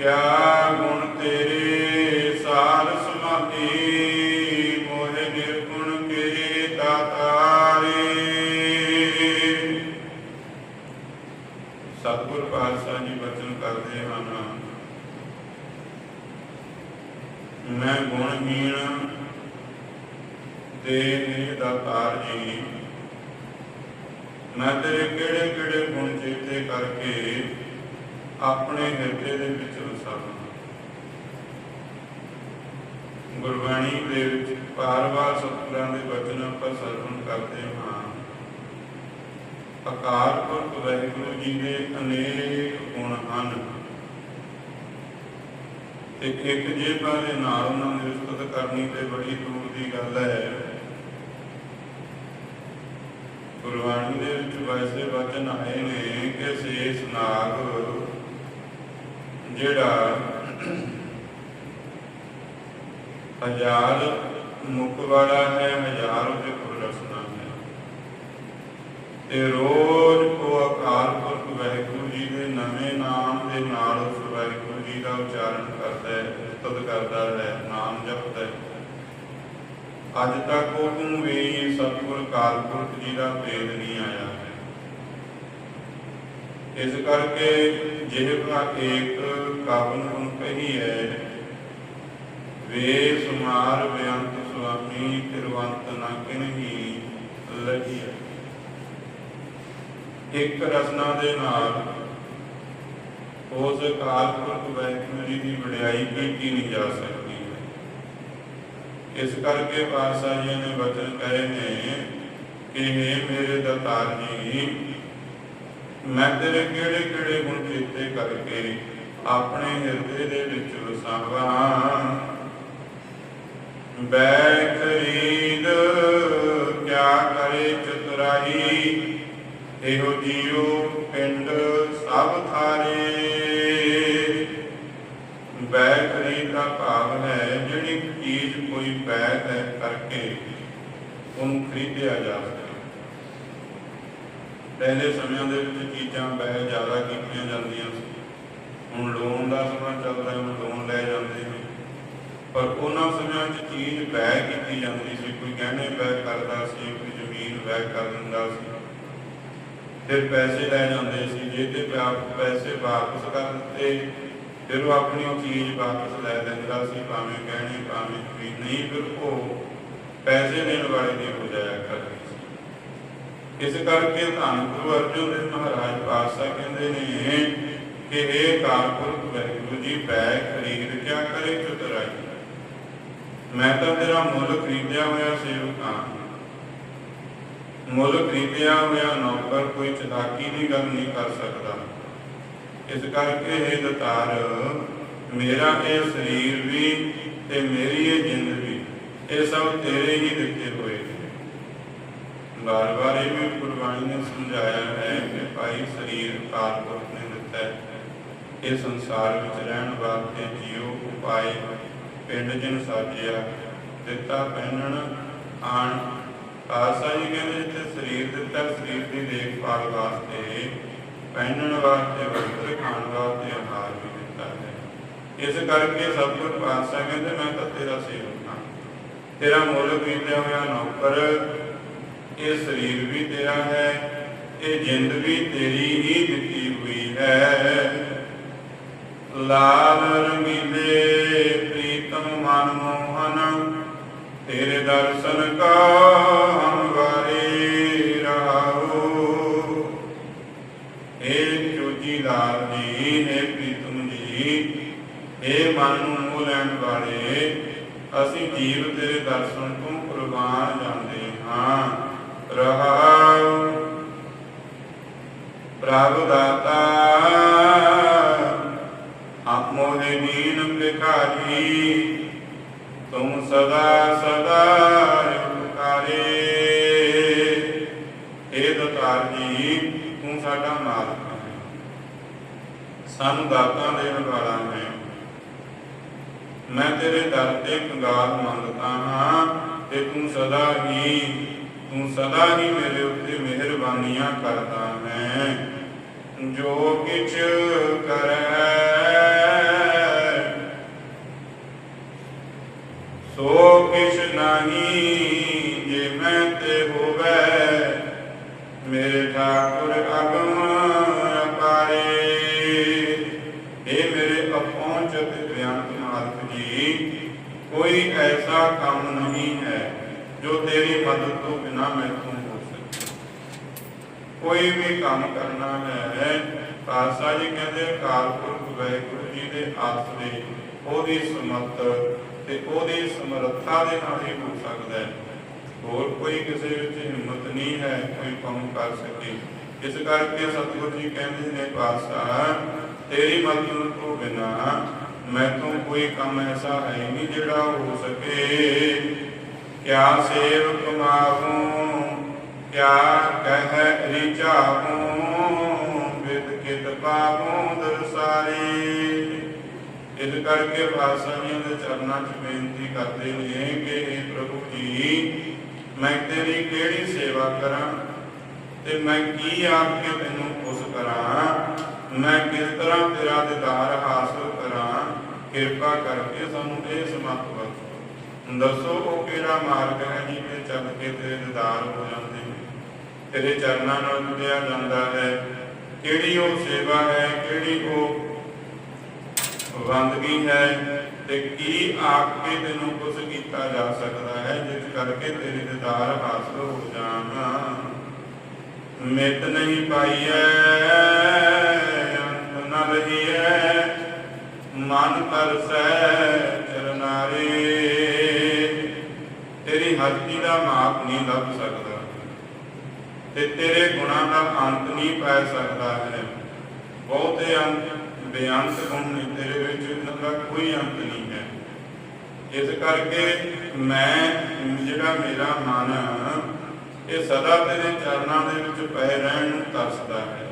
ਕਿਆ ਗੁਣ ਤੇਰੇ ਸਾਰ ਸਮਾਧੀ ਮੋਹਿ ਨਿਰਗੁਣ ਕੇ ਦਾਤਾਰੇ। ਸਤਿਗੁਰ ਪਾਤਸ਼ਾਹ ਜੀ ਬਚਨ ਕਰਦੇ ਹਨ। ਮੈਂ ਗੁਣਹੀਣ ਤੇ ਨੇ ਦਾਤਾਰ ਜੀ। ਮੈਂ ਤੇਰੇ ਕਿਹੜੇ ਕਿਹੜੇ ਗੁਣ ਚੇਤੇ ਕਰਕੇ ਆਪਣੇ ਹਿਰਦੇ ਦੇ ਵਿੱਚ ਵਸਾਵਾਂ ਗੁਰਬਾਣੀ ਦੇ ਵਿੱਚ ਪਾਰਵਾ ਸਤਿਗੁਰਾਂ ਦੇ ਬਚਨ ਆਪਾਂ ਸਰਵਣ ਕਰਦੇ ਹਾਂ। ਅਕਾਲ ਪੁਰਖ ਵਾਹਿਗੁਰੂ ਜੀ ਦੇ ਅਨੇਕ ਗੁਣ ਹਨ। ਤੇ ਇੱਕ ਜੇਬਾਂ ਦੇ ਨਾਲ ਉਹਨਾਂ ਨੂੰ ਰਿਸ਼ਤਤ ਕਰਨੀ ਤੇ ਬੜੀ ਦੂਰ ਦੀ ਗੱਲ ਹੈ। ਗੁਰਬਾਣੀ ਦੇ ਵਿੱਚ ਵੈਸੇ ਵਚਨ ਆਏ ਨੇ ਕਿ ਸੇਸ ਨਾਗ ਜਿਹੜਾ ਹਜ਼ਾਰ ਮੁਖ ਵਾਲਾ ਹੈ, ਹਜ਼ਾਰ ਉਹਦੇ ਕੋਲ ਰਸਨਾ ਹੈ। ਤੇ ਰੋਜ਼ ਕੋ ਅਕਾਲ ਪੁਰਖ ਵਾਹਿਗੁਰੂ ਜੀ ਦੇ ਨਵੇਂ ਨਾਮ ਦੇ ਨਾਲ ਉਸ ਵਾਹਿਗੁਰੂ ਜੀ ਦਾ ਉਚਾਰਨ ਕਰਦਾ ਹੈ ਉਸਤਤ ਕਰਦਾ ਹੈ, ਨਾਮ ਜਪਦਾ ਹੈ। ਅੱਜ ਤੱਕ ਉਹਨੂੰ ਵੀ ਸਤਿਗੁਰ ਅਕਾਲ ਪੁਰਖ ਜੀ ਦਾ ਭੇਦ ਨਹੀਂ ਆਇਆ ਹੈ। ਇਸ ਕਰਕੇ ਜਿਹਵਾ ਏਕ ਕਾਵਨ ਹੁਣ ਕਹੀ ਹੈ। ਵੇ ਸੁਮਾਰ ਬੇਅੰਤ ਸੁਆਮੀ ਕਿਰਵੰਤ ਨਾ ਕਿਨਹੀ ਲਹੀ। ਇੱਕ ਰਸਨਾ ਦੇ ਨਾਲ ਉਸ ਅਕਾਲ ਪੁਰਖ ਵਾਹਿਗੁਰੂ ਜੀ ਦੀ ਵਡਿਆਈ ਕੀਤੀ ਨਹੀਂ ਜਾ ਸਕਦੀ। ਇਸ ਕਰਕੇ ਪਾਤਸ਼ਾਹ ਜੀ ਨੇ ਵਚਨ ਕਹੇ ਨੇ ਕਿ हे ਮੇਰੇ ਦਾਤਾਰ ਜੀ ਮੈਂ ਤੇਰੇ ਕਿਹੜੇ ਕਿਹੜੇ ਗੁਣ ਚੇਤੇ ਕਰਕੇ ਆਪਣੇ ਹਿਰਦੇ ਦੇ ਵਿੱਚ ਵਸਾਵਾਂ। ਬੈ ਪਹਿਲੇ ਸਮਿਆਂ ਦੇ ਵਿੱਚ ਚੀਜ਼ਾਂ ਬੈ ਜ਼ਿਆਦਾ ਕੀਤੀਆਂ ਜਾਂਦੀਆਂ ਸੀ। ਹੁਣ ਲੋਨ ਦਾ ਸਮਾਂ ਚੱਲਦਾ ਹੁਣ ਲੋਨ ਲੈ ਜਾਂਦੇ ਨੇ। ਪਰ ਉਹਨਾਂ ਸਮਿਆਂ 'ਚ ਚੀਜ਼ ਬੈ ਕੀਤੀ ਜਾਂਦੀ ਸੀ। ਕੋਈ ਗਹਿਣੇ ਬੈ ਕਰਦਾ ਸੀ, ਕੋਈ ਜ਼ਮੀਨ ਬੈ ਕਰ ਦਿੰਦਾ ਸੀ। ਫਿਰ ਪੈਸੇ ਲੈ ਜਾਂਦੇ ਸੀ। ਜੇ ਤੇ ਪੈਸੇ ਵਾਪਸ ਕਰ ਦਿੱਤੇ, ਫਿਰ ਉਹ ਆਪਣੀ ਚੀਜ਼ ਵਾਪਸ ਲੈ ਲੈਂਦਾ ਸੀ, ਭਾਵੇਂ ਗਹਿਣੇ, ਭਾਵੇਂ ਕੋਈ ਨਹੀਂ, ਫਿਰ ਉਹ ਪੈਸੇ ਦੇਣ ਵਾਲੇ ਦੀ ਹੋ ਜਾਇਆ ਕਰਦੀ ਇਸ ਕਰਕੇ ਧੰਨ ਗੁਰੂ ਅਰਜਨ ਦੇਵ ਮਹਾਰਾਜ ਪਾਤਸ਼ਾਹ ਕਹਿੰਦੇ ਨੇ ਕਿ ਇਹ ਕਾਲਪੁਰਖ ਵਾਹਿਗੁਰੂ ਜੀ ਬੈ ਖਰੀਦ ਕਿਆ ਕਰੇ ਚਤੁਰਾਈ ਮੈਂ ਤਾਂ ਤੇਰਾ ਮੁੱਲ ਖਰੀਦਿਆ ਹੋਇਆ ਸੇਵਕ ਹਾਂ। ਮੁੱਲ ਖਰੀਦਿਆ ਹੋਇਆ ਨੌਕਰ ਕੋਈ ਚਲਾਕੀ ਦੀ ਗੱਲ ਨਹੀਂ ਕਰ ਸਕਦਾ। ਇਸ ਕਰਕੇ ਇਹ ਦਤਾਰ, ਮੇਰਾ ਇਹ ਸਰੀਰ ਵੀ ਤੇ ਮੇਰੀ ਇਹ ਜਿੰਦ ਵੀ, ਇਹ ਸਭ ਤੇਰੇ ਹੀ ਦਿੱਤੇ ਹੋਏ ਨੇ ਬਾਰ ਬਾਰ ਇਹ ਵੀ ਗੁਰਬਾਣੀ ਨੇ ਸਮਝਾਇਆ ਹੈ ਕਿ ਭਾਈ ਸਰੀਰ ਕਾਲਪੁਰਖ ਨੇ ਦਿੱਤਾ ਹੈ। ਇਹ ਸੰਸਾਰ ਵਿੱਚ ਰਹਿਣ ਵਾਸਤੇ ਜੀਉ ਉਪਾਏ ਪਿੰਡ ਜਿਨ ਸਾਜਿਆ, ਦਿੱਤਾ ਪਹਿਨਣ, ਆਣ। ਆਸਾ ਜੀ ਕਹਿੰਦੇ ਜਿੱਥੇ ਸਰੀਰ ਦਿੱਤਾ, ਸਰੀਰ ਦੀ ਦੇਖਭਾਲ ਵਾਸਤੇ ਪਹਿਨਣ ਵਾਸਤੇ ਵਸਤਰ ਖਾਣ ਵਾਸਤੇ ਆਹਾਰ ਵੀ ਦਿੱਤਾ ਹੈ। ਇਸ ਕਰਕੇ ਸਤਿਗੁਰ ਪਾਤਸ਼ਾਹ ਕਹਿੰਦੇ, ਮੈਂ ਤਾਂ ਤੇਰਾ ਸੇਵਕ ਹਾਂ। ਤੇਰਾ ਮੁੱਲ ਕੀਤਿਆ ਹੋਇਆ ਨੌਕਰ ਇਹ ਸਰੀਰ ਵੀ ਤੇਰਾ ਹੈ, ਇਹ ਜਿੰਦ ਵੀ ਤੇਰੀ ਹੀ ਦਿੱਤੀ ਹੋਈ ਹੈ। ਲਾਲ ਰੰਗੀਲੇ ਪ੍ਰੀਤਮ ਮਨ ਮੋਹਨ, ਤੇਰੇ ਦਰਸ਼ਨ ਕਾ ਹਮ ਵਾਰੇ ਏ ਜੋਜੀ ਲਾਲ ਜੀ ਨੇ ਪ੍ਰੀਤਮ ਜੀ ਏ ਮਨ ਨੂੰ ਮੋਹ ਲੈਣ ਵਾਲੇ, ਅਸੀਂ ਜੀਵ ਤੇਰੇ ਦਰਸ਼ਨ ਤੋਂ ਕੁਰਬਾਨ ਜਾਂਦੇ ਹਾਂ। ਰਹਾਉ ਪ੍ਰਭੂ ਦਾਤਾ ਆਪ ਮੋਹਿ ਦੀਨ ਭਿਖਾਰੀ, ਤੁਮ ਸਦਾ ਸਦਾ ਉਪਕਾਰੇ ਇਹ ਦਤਾਰ ਜੀ, ਤੂੰ ਸਾਡਾ ਮਾਲਕ ਹੈ। ਸਾਨੂੰ ਦਾਤਾਂ ਦੇਣ ਵਾਲਾ ਹੈ ਮੈਂ ਤੇਰੇ ਦਰ ਤੇ ਕੰਗਾਲ ਮੰਗਦਾ ਹਾਂ ਤੇ ਤੂੰ ਸਦਾ ਹੀ तू सदा ही मेरे उत्ते मेहरबानियाँ करता है। जो किच कर, सो किश नहीं जे मैं ते होवे। मेरे ठाकुर अगर ਕੋਈ ਵੀ ਕੰਮ ਕਰਨਾ ਹੈ, ਖਾਲਸਾ ਜੀ ਕਹਿੰਦੇ ਅਕਾਲ ਪੁਰਖ ਵਾਹਿਗੁਰੂ ਜੀ ਦੇ ਆਸਰੇ ਉਹਦੀ ਸਮਰਥ ਤੇ ਉਹਦੀ ਸਮਰੱਥਾ ਦੇ ਨਾਲ ਹੀ ਹੋ ਸਕਦਾ ਹੈ। ਹੋਰ ਕੋਈ ਕਿਸੇ ਵਿੱਚ ਹਿੰਮਤ ਨਹੀਂ ਹੈ ਕੋਈ ਕੰਮ ਕਰ ਸਕੇ। ਇਸ ਕਰਕੇ ਸਤਿਗੁਰੂ ਜੀ ਕਹਿੰਦੇ ਨੇ, ਪਾਤਸ਼ਾਹ, ਤੇਰੀ ਮਦਦ ਤੋਂ ਬਿਨਾ ਮੈਥੋਂ ਕੋਈ ਕੰਮ ਐਸਾ ਹੈ ਨਹੀਂ ਜਿਹੜਾ ਹੋ ਸਕੇ। ਕਿਆ ਸੇਵ ਕਮਾਵੂੰ ਕਿਆ ਕਹਿ ਰਿਚਾਵੂੰ ਵਿਦ ਕਿਤ ਪਾਵੂੰ ਦਰਸਾਰੀ। ਇਸ ਕਰਕੇ ਪਾਤਸ਼ਾਹੀਆਂ ਦੇ ਚਰਨਾਂ 'ਚ ਬੇਨਤੀ ਕਰਦੇ ਨੇ ਕਿ हे ਪ੍ਰਭੂ ਜੀ, ਮੈਂ ਤੇਰੀ ਕਿਹੜੀ ਸੇਵਾ ਕਰਾਂ ਤੇ ਮੈਂ ਕੀ ਆਪ ਕੇ ਤੈਨੂੰ ਖੁਸ਼ ਕਰਾਂ? ਮੈਂ ਕਿਸ ਤਰ੍ਹਾਂ ਤੇਰਾ ਦੀਦਾਰ ਹਾਸਲ ਕਰਾਂ? ਕਿਰਪਾ ਕਰਕੇ ਸਾਨੂੰ ਇਹ ਸਮਤ ਬਖਸ਼ੋ ਦੱਸੋ ਉਹ ਕਿਹੜਾ ਮਾਰਗ ਹੈ ਜਿਵੇਂ ਚੱਲ ਕੇ ਤੇਰੇ ਦੀਦਾਰ ਹੋ ਜਾਂਦੇ ਨੇ? ਤੇਰੇ ਚਰਨਾਂ ਨਾਲ ਜੁੜਿਆ ਜਾਂਦਾ ਹੈ। ਕਿਹੜੀ ਉਹ ਸੇਵਾ ਹੈ, ਕਿਹੜੀ ਉਹ ਬੰਦਗੀ ਹੈ ਤੇ ਕੀ ਆਪ ਕੇ ਤੈਨੂੰ ਕੁਝ ਕੀਤਾ ਜਾ ਸਕਦਾ ਹੈ, ਜਿਸ ਕਰਕੇ ਤੇਰੇ ਦੀਦਾਰ ਹਾਸਲ ਹੋ ਜਾਣ। ਮਿਤ ਨਹੀਂ ਪਾਈਐ, ਅੰਤ ਨ ਲਹੀਐ ਮਨ ਤਰਸੈ ਚਰਨਾਰੇ ਤੇਰੀ ਹਸਤੀ ਦਾ ਮਾਪ ਨਹੀਂ ਲੱਭ ਸਕਦਾ। ਤੇ ਤੇਰੇ ਗੁਣਾਂ ਦਾ ਅੰਤ ਨਹੀਂ ਪੈ ਸਕਦਾ ਹੈ। ਬਹੁਤੇ ਅੰਤ ਬੇਅੰਤ ਗੁਣ ਨੇ ਤੇਰੇ ਵਿੱਚ ਇਹਨਾਂ ਦਾ ਕੋਈ ਅੰਤ ਨਹੀਂ ਹੈ। ਇਸ ਕਰਕੇ ਮੈਂ, ਜਿਹੜਾ ਮੇਰਾ ਮਨ ਇਹ ਸਦਾ ਤੇਰੇ ਚਰਨਾਂ ਦੇ ਵਿੱਚ ਪਏ ਰਹਿਣ ਨੂੰ ਤਰਸਦਾ ਹੈ।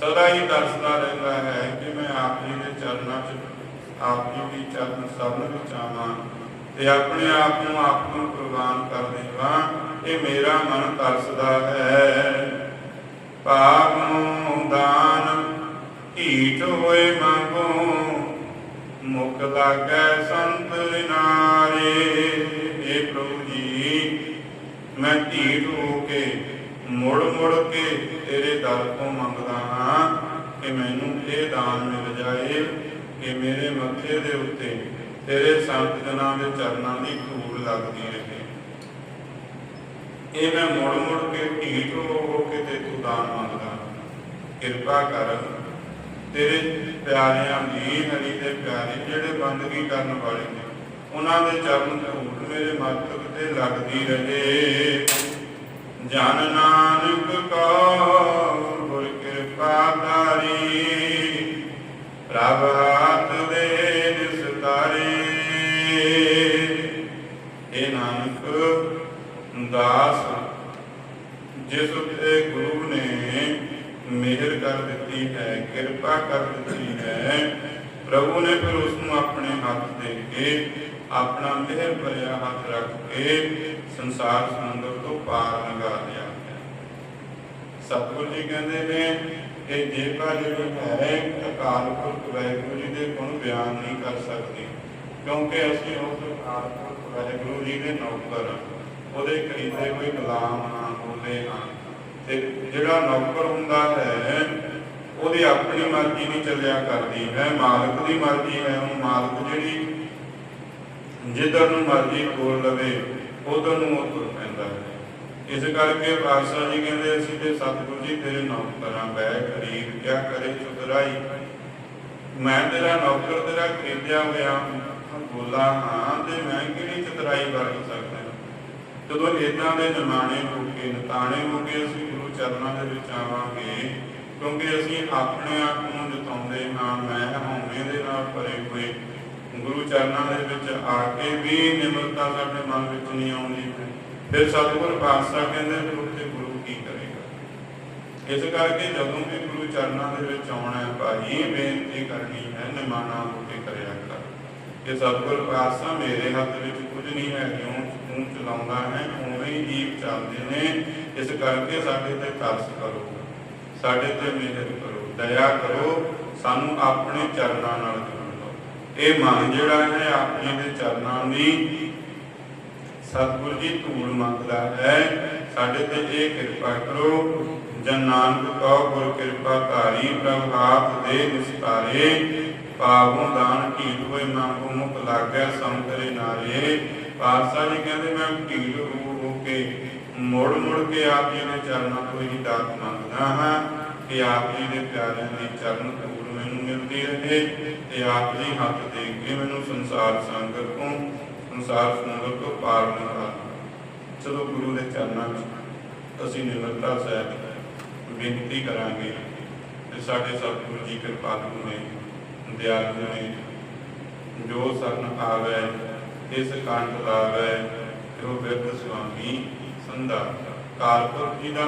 ਸਦਾ ਹੀ ਤਰਸਦਾ ਰਹਿੰਦਾ ਹੈ ਕਿ ਮੈਂ ਆਪ ਜੀ ਦੇ ਚਰਨਾਂ 'ਚ ਆਪ ਜੀ ਦੀ ਚਰਨ ਸਰਨ ਵਿੱਚ ਆਵਾਂ ਤੇ ਆਪਣੇ ਆਪ ਨੂੰ ਆਪ ਨੂੰ ਕੁਰਬਾਨ ਕਰ ਦੇਵਾਂ। ਇਹ ਮੇਰਾ ਮਨ ਤਰਸਦਾ ਹੈ। ਪਾਪ ਨੂੰ ਦਾਨ ਢੀਠ ਹੋਏ ਮੰਗੋ, ਮੁਖ ਲਾਗੈ ਸੰਤ ਨਾਰੇ ਇਹ ਪ੍ਰਭੂ ਜੀ, ਮੈਂ ਢੀਠ ਹੋ ਕੇ, ਮੁੜ ਮੁੜ ਕੇ ਤੇਰੇ ਦਰ ਤੋਂ ਮੰਗਦਾ ਹਾਂ ਕਿ ਮੈਨੂੰ ਇਹ ਦਾਨ ਮਿਲ ਜਾਏ ਕਿ ਮੇਰੇ ਮੱਥੇ ਦੇ ਉੱਤੇ ਤੇਰੇ ਸੰਤ ਜਨਾਂ ਦੇ ਚਰਨਾਂ ਦੀ ਧੂੜ ਲੱਗਦੀ ਰਹੇ। ਇਹ ਮੈਂ ਮੁੜ ਮੁੜ ਕੇ ਢੀਠ ਹੋ ਕੇ ਤੇ ਤੂੰ ਦਾਨ ਮੰਗਦਾ। ਕਿਰਪਾ ਕਰ। ਤੇਰੇ ਪਿਆਰਿਆਂ ਦੀ ਹਰੀ ਦੇ ਪਿਆਰੇ ਜਿਹੜੇ ਬੰਦਗੀ ਕਰਨ ਵਾਲੇ ਨੇ, ਉਹਨਾਂ ਦੇ ਚਰਨ ਧੂੜ ਮੇਰੇ ਮਸਤਕ ਤੇ ਲੱਗਦੀ ਰਹੇ। ਜਨ ਨਾਨਕ ਕੋ ਗੁਰ ਕਿਰਪਾ ਧਾਰੀ ਪ੍ਰਭ ਹੱਥ ਦੇ ਨਿਸਤਾਰੇ ਇਹ ਨਾਨਕ ਦਾਸ ਜਿਸ ਉਤੇ ਗੁਰੂ ਨੇ ਮਿਹਰ ਕਰ ਦਿੱਤੀ ਹੈ ਕਿਰਪਾ ਕਰ ਦਿੱਤੀ ਹੈ ਪ੍ਰਭੂ ਨੇ ਫਿਰ ਉਸ ਨੂੰ ਆਪਣੇ ਹੱਥ ਦੇ ਕੇ ਆਪਣਾ ਮਿਹਰ ਭਰਿਆ ਹੱਥ ਰੱਖ ਕੇ ਸੰਸਾਰ ਸਮੁੰਦਰ ਤੋਂ ਪਾਰ ਲੰਘਾ ਲਿਆ ਸਤਿਗੁਰੂ ਜੀ ਕਹਿੰਦੇ ਨੇ ਕਿ ਜੇਬਾ ਜਿਹੜੀ ਹੈ, ਅਕਾਲ ਪੁਰਖ ਵਾਹਿਗੁਰੂ ਜੀ ਦੇ ਗੁਣ ਬਿਆਨ ਨਹੀਂ ਕਰ ਸਕਦੀ, ਕਿਉਂਕਿ ਅਸੀਂ ਉਸ ਅਕਾਲ ਪੁਰਖ ਵਾਹਿਗੁਰੂ ਜੀ ਦੇ ਨੌਕਰ ਉਹਦੇ ਖਰੀਦੇ ਕੋਈ ਗੁਲਾਮ ਹਾਂ ਬੋਲੇ ਹਾਂ। ਤੇ ਜਿਹੜਾ ਨੌਕਰ ਹੁੰਦਾ ਹੈ, ਉਹਦੀ ਆਪਣੀ ਮਰਜ਼ੀ ਨਹੀਂ ਚੱਲਿਆ ਕਰਦੀ ਹੈ। ਮਾਲਕ ਦੀ ਮਰਜ਼ੀ ਹੈ ਉਹ ਮਾਲਕ ਜਿਹੜੀ ਜਿੱਧਰ ਨੂੰ ਮਰਜ਼ੀ ਤੋਰ ਲਵੇ, ਉਧਰ ਨੂੰ ਉਹ ਤੁਰ ਪੈਂਦਾ ਹੈ। ਇਸ ਕਰਕੇ ਪਾਤਸ਼ਾਹ ਜੀ ਕਹਿੰਦੇ ਅਸੀਂ ਤੇ ਸਤਿਗੁਰੂ ਜੀ, ਤੇਰੇ ਨੌਕਰਾਂ ਬੈ ਖਰੀਦ ਕਿਆ ਕਰੇ ਚੁਦਰਾਈ ਮੈਂ ਤੇਰਾ ਨੌਕਰ ਤੇਰਾ ਖਰੀਦਿਆ ਹੋਇਆ ਬੋਲਾ, ਹਾਂ, ਤੇ ਮੈਂ ਕਿਹੜੀ ਚਤਰਾਈ ਵਰਤ ਸਕਦਾ ਜਦੋਂ ਇਦਾਂ ਦੇ ਨਿਮਾਣੇ ਹੋ ਨਤਾਣੇ ਹੋ ਕੇ ਅਸੀਂ ਗੁਰੂ ਚਰਨਾਂ ਦੇ ਵਿੱਚ ਆਵਾਂਗੇ, ਕਿਉਂਕਿ ਅਸੀਂ ਆਪਣੇ ਆਪ ਨੂੰ ਜਤਾਉਂਦੇ ਹਾਂ, ਮੈਂ ਹਉਮੈ ਦੇ ਨਾਲ ਭਰੇ ਹੋਏ। ਗੁਰੂ ਚਰਨਾਂ ਦੇ ਵਿੱਚ ਆ ਕੇ ਵੀ ਨਿਮਰਤਾ ਸਾਡੇ ਮਨ ਵਿੱਚ ਨਹੀਂ ਆਉਂਦੀ। ਫਿਰ ਸਤਿਗੁਰ ਪਾਤਸ਼ਾਹ ਕਹਿੰਦੇ ਫਿਰ ਉੱਥੇ ਗੁਰੂ ਕੀ ਕਰੇਗਾ? ਇਸ ਕਰਕੇ ਜਦੋਂ ਵੀ ਗੁਰੂ ਚਰਨਾਂ ਦੇ ਵਿੱਚ ਆਉਣਾ ਹੈ, ਭਾਈ, ਬੇਨਤੀ ਕਰਨੀ ਹੈ, ਨਿਮਾਣਾ ਹੋ ਕਰਿਆ ਕਰ। ਕਿ ਸਤਿਗੁਰ ਪਾਤਸ਼ਾਹ ਮੇਰੇ ਹੱਥ ਵਿੱਚ ਕੁਝ ਨਹੀਂ ਹੈ, ਕਿਉਂ ਤੂੰ ਚਲਾਉਂਦਾ ਹੈ, ਉਵੇਂ ਹੀ ਜੀਵ ਚੱਲਦੇ ਨੇ। ਇਸ ਕਰਕੇ ਸਾਡੇ ਤੇ ਤਰਸ ਕਰੋ। ਸਾਡੇ ਤੇ ਮਿਹਰ ਕਰੋ। ਦਇਆ ਕਰੋ। ਸਾਨੂੰ ਆਪਣੇ ਚਰਨਾਂ ਨਾਲ ਇਹ ਮਨ ਜਿਹੜਾ ਹੈ ਆਪਣੇ ਦੇ ਚਰਨਾਂ ਦੀ ਸਤਿਗੁਰ ਜੀ ਧੂੜ ਮੰਗਦਾ ਹੈ। ਸਾਡੇ ਤੇ ਇਹ ਕਿਰਪਾ ਕਰੋ, ਜਨ ਨਾਨਕ ਕਉ ਗੁਰ ਕਿਰਪਾ ਧਾਰੀ, ਪ੍ਰਭ ਹਾਥ ਦੇ ਨਿਸਤਾਰੇ, ਪਾਵੋਂ ਦਾਨ ਢੀਲ ਹੋਏ ਮੰਗੋ ਮੁਖ ਲਾਗੈ ਸੰਤਰੇ ਨਾਰੇ। ਪਾਤਸ਼ਾਹ ਜੀ ਕਹਿੰਦੇ, ਮੈਂ ਢੀਲ ਹੋ ਹੋ ਕੇ, ਮੁੜ ਮੁੜ ਕੇ ਆਪ ਜੀ ਦੇ ਚਰਨਾਂ ਤੋਂ ਹੀ ਦਾਤ ਮੰਗਦਾ ਹਾਂ ਕਿ ਆਪ ਜੀ ਦੇ ਪਿਆਰਿਆਂ ਦੀ ਚਰਨ ਧੂੜ ਮਿਲਦੀ ਰਹੇ ਤੇ ਆਪ ਜੀ ਹੱਥ ਦੇ ਕੇ ਮੈਨੂੰ ਸੰਸਾਰ ਸੰਗਤ ਤੋਂ, ਸੰਸਾਰ ਸੰਗਤ ਤੋਂ ਪਾਰ ਨਿਕਾਲ। ਚਲੋ ਗੁਰੂ ਦੇ ਚਰਨਾਂ ਵਿੱਚ ਅਸੀਂ ਨਿਮਰਤਾ ਸਹਿਤ ਬੇਨਤੀ ਕਰਾਂਗੇ ਕਿ ਸਾਡੇ ਸਤਿਗੁਰੂ ਜੀ ਕਿਰਪਾਲੂ ਨੇ ਦਿਆਲੂ ਨੇ ਜੋ ਸਰਨ ਆਵੇ, ਇਸ ਕੰਠ ਲਾਵੇ ਜੋ ਬਿਰਧ ਸੁਆਮੀ ਸੰਦਾ ਕਾਰਪੁਰ ਜੀ ਦਾ